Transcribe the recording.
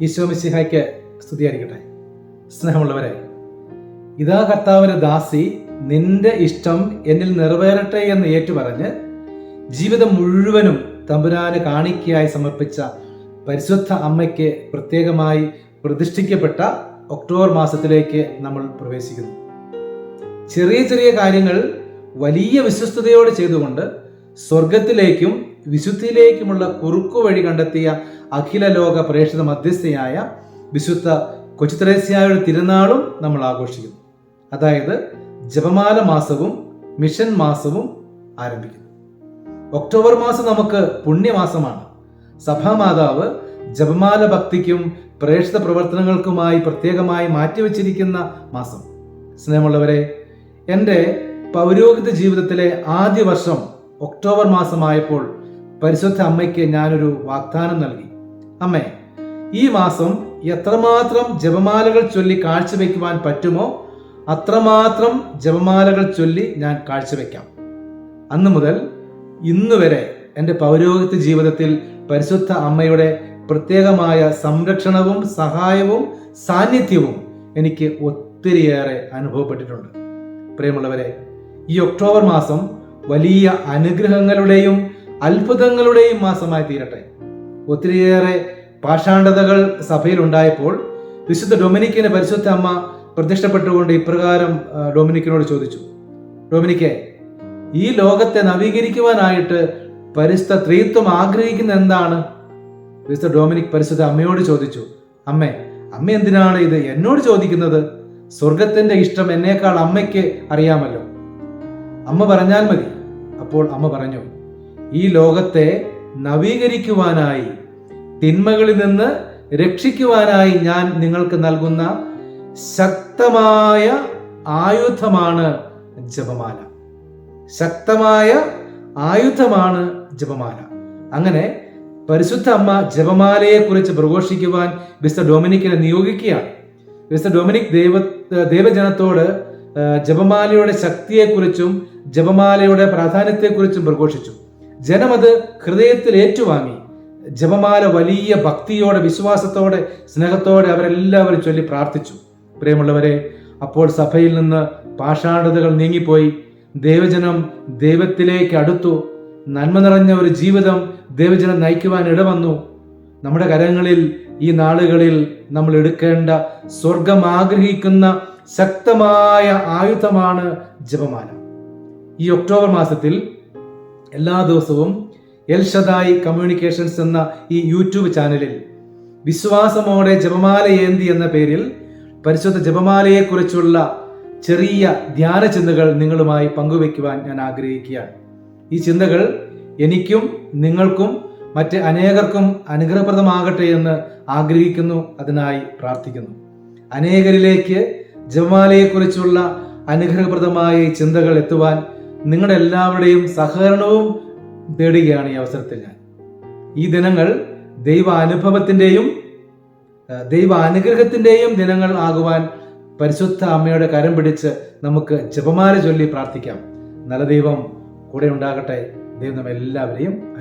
ഈശോ മിശിഹായ്ക്ക് സ്തുതിയായിരിക്കട്ടെ. സ്നേഹമുള്ളവരെ ഇതാ കർത്താവിന് ദാസി നിന്റെ ഇഷ്ടം എന്നിൽ നിറവേറട്ടെ എന്ന് ഏറ്റുപറഞ്ഞ് ജീവിതം മുഴുവനും തമ്പുരാന് കാണിക്കയായി സമർപ്പിച്ച പരിശുദ്ധ അമ്മയ്ക്ക് പ്രത്യേകമായി പ്രതിഷ്ഠിക്കപ്പെട്ട ഒക്ടോബർ മാസത്തിലേക്ക് നമ്മൾ പ്രവേശിക്കുന്നു. ചെറിയ ചെറിയ കാര്യങ്ങൾ വലിയ വിശ്വസ്തയോടെ ചെയ്തുകൊണ്ട് സ്വർഗത്തിലേക്കും വിശുദ്ധിയിലേക്കുമുള്ള കുറുക്കു വഴി കണ്ടെത്തിയ അഖില ലോക പ്രേക്ഷിത മധ്യസ്ഥയായ വിശുദ്ധ കൊച്ചുത്രേസ്യായുടെ തിരുനാളും നമ്മൾ ആഘോഷിക്കുന്നു. അതായത് ജപമാല മാസവും മിഷൻ മാസവും ആരംഭിക്കുന്നു. ഒക്ടോബർ മാസം നമുക്ക് പുണ്യമാസമാണ്. സഭാമാതാവ് ജപമാല ഭക്തിക്കും പ്രേക്ഷിത പ്രവർത്തനങ്ങൾക്കുമായി പ്രത്യേകമായി മാറ്റിവെച്ചിരിക്കുന്ന മാസം. സ്നേഹമുള്ളവരെ എന്റെ പൗരോഹിത ജീവിതത്തിലെ ആദ്യ വർഷം ഒക്ടോബർ മാസമായപ്പോൾ പരിശുദ്ധ അമ്മയ്ക്ക് ഞാനൊരു വാഗ്ദാനം നൽകി. അമ്മേ ഈ മാസം എത്രമാത്രം ജപമാലകൾ ചൊല്ലി കാഴ്ചവെക്കുവാൻ പറ്റുമോ? അത്രമാത്രം ജപമാലകൾ ചൊല്ലി ഞാൻ കാഴ്ചവെക്കാം. അന്നു മുതൽ ഇന്ന് വരെ എന്റെ പൗരോഹിത്യ ജീവിതത്തിൽ പരിശുദ്ധ അമ്മയുടെ പ്രത്യേകമായ സംരക്ഷണവും സഹായവും സാന്നിധ്യവും എനിക്ക് ഒത്തിരിയേറെ അനുഭവപ്പെട്ടിട്ടുണ്ട്. പ്രിയമുള്ളവരെ ഈ ഒക്ടോബർ മാസം വലിയ അനുഗ്രഹങ്ങളുടെയും അത്ഭുതങ്ങളുടെയും മാസമായി തീരട്ടെ. ഒത്തിരിയേറെ പാഷാണ്ഡതകൾ സഭയിൽ ഉണ്ടായപ്പോൾ വിശുദ്ധ ഡൊമിനിക്കിന് പരിശുദ്ധ അമ്മ പ്രത്യക്ഷപ്പെട്ടുകൊണ്ട് ഇപ്രകാരം ഡൊമിനിക്കിനോട് ചോദിച്ചു. ഡൊമിനിക്കെ ഈ ലോകത്തെ നവീകരിക്കുവാനായിട്ട് പരിശുദ്ധ ത്രീത്വം ആഗ്രഹിക്കുന്ന എന്താണ്? വിശുദ്ധ ഡോമിനിക് പരിശുദ്ധ അമ്മയോട് ചോദിച്ചു. അമ്മേ അമ്മ എന്തിനാണ് ഇത് എന്നോട് ചോദിക്കുന്നത്? സ്വർഗത്തിന്റെ ഇഷ്ടം എന്നേക്കാൾ അമ്മയ്ക്ക് അറിയാമല്ലോ. അമ്മ പറഞ്ഞാൽ മതി. അപ്പോൾ അമ്മ പറഞ്ഞു ഈ ലോകത്തെ നവീകരിക്കുവാനായി തിന്മകളിൽ നിന്ന് രക്ഷിക്കുവാനായി ഞാൻ നിങ്ങൾക്ക് നൽകുന്ന ശക്തമായ ആയുധമാണ് ജപമാല. ശക്തമായ ആയുധമാണ് ജപമാല. അങ്ങനെ പരിശുദ്ധ അമ്മ ജപമാലയെ കുറിച്ച് പ്രഘോഷിക്കുവാൻ മിസ്റ്റർ ഡൊമിനിക്കിനെ നിയോഗിക്കുകയാണ്. മിസ്റ്റർ ഡൊമിനിക് ദൈവ ദൈവജനത്തോട് ജപമാലയുടെ ശക്തിയെക്കുറിച്ചും ജപമാലയുടെ പ്രാധാന്യത്തെക്കുറിച്ചും പ്രഘോഷിച്ചു. ജനമത് ഹൃദയത്തിൽ ഏറ്റുവാങ്ങി. ജപമാല വലിയ ഭക്തിയോടെ വിശ്വാസത്തോടെ സ്നേഹത്തോടെ അവരെല്ലാവരും ചൊല്ലി പ്രാർത്ഥിച്ചു. പ്രിയമുള്ളവരെ അപ്പോൾ സഭയിൽ നിന്ന് പാഷാണ്ഡതകൾ നീങ്ങിപ്പോയി. ദൈവജനം ദൈവത്തിലേക്ക് അടുത്തു. നന്മ നിറഞ്ഞ ഒരു ജീവിതം ദൈവജനം നയിക്കുവാൻ ഇടവന്നു. നമ്മുടെ കരങ്ങളിൽ ഈ നാളുകളിൽ നമ്മൾ എടുക്കേണ്ട സ്വർഗം ആഗ്രഹിക്കുന്ന ശക്തമായ ആയുധമാണ് ജപമാല. ഈ ഒക്ടോബർ മാസത്തിൽ എല്ലാ ദിവസവും എൽഷദായി കമ്മ്യൂണിക്കേഷൻസ് എന്ന ഈ യൂട്യൂബ് ചാനലിൽ വിശ്വാസമോടെ ജപമാല ഏന്തി എന്ന പേരിൽ പരിശുദ്ധ ജപമാലയെക്കുറിച്ചുള്ള ചെറിയ ധ്യാന ചിന്തകൾ നിങ്ങളുമായി പങ്കുവെക്കുവാൻ ഞാൻ ആഗ്രഹിക്കുകയാണ്. ഈ ചിന്തകൾ എനിക്കും നിങ്ങൾക്കും മറ്റ് അനേകർക്കും അനുഗ്രഹപ്രദമാകട്ടെ എന്ന് ആഗ്രഹിക്കുന്നു അതിനായി പ്രാർത്ഥിക്കുന്നു. അനേകരിലേക്ക് ജപമാലയെക്കുറിച്ചുള്ള അനുഗ്രഹപ്രദമായ ചിന്തകൾ എത്തുവാൻ നിങ്ങളുടെ എല്ലാവരുടെയും സഹകരണവും തേടുകയാണ് ഈ അവസരത്തിൽ ഞാൻ. ഈ ദിനങ്ങൾ ദൈവ അനുഭവത്തിന്റെയും ദൈവ അനുഗ്രഹത്തിന്റെയും ദിനങ്ങൾ ആകുവാൻ പരിശുദ്ധ അമ്മയുടെ കരം പിടിച്ച് നമുക്ക് ജപമാല ചൊല്ലി പ്രാർത്ഥിക്കാം. നല്ല ദൈവം കൂടെ ഉണ്ടാകട്ടെ. ദൈവം നമ്മെ എല്ലാവരെയും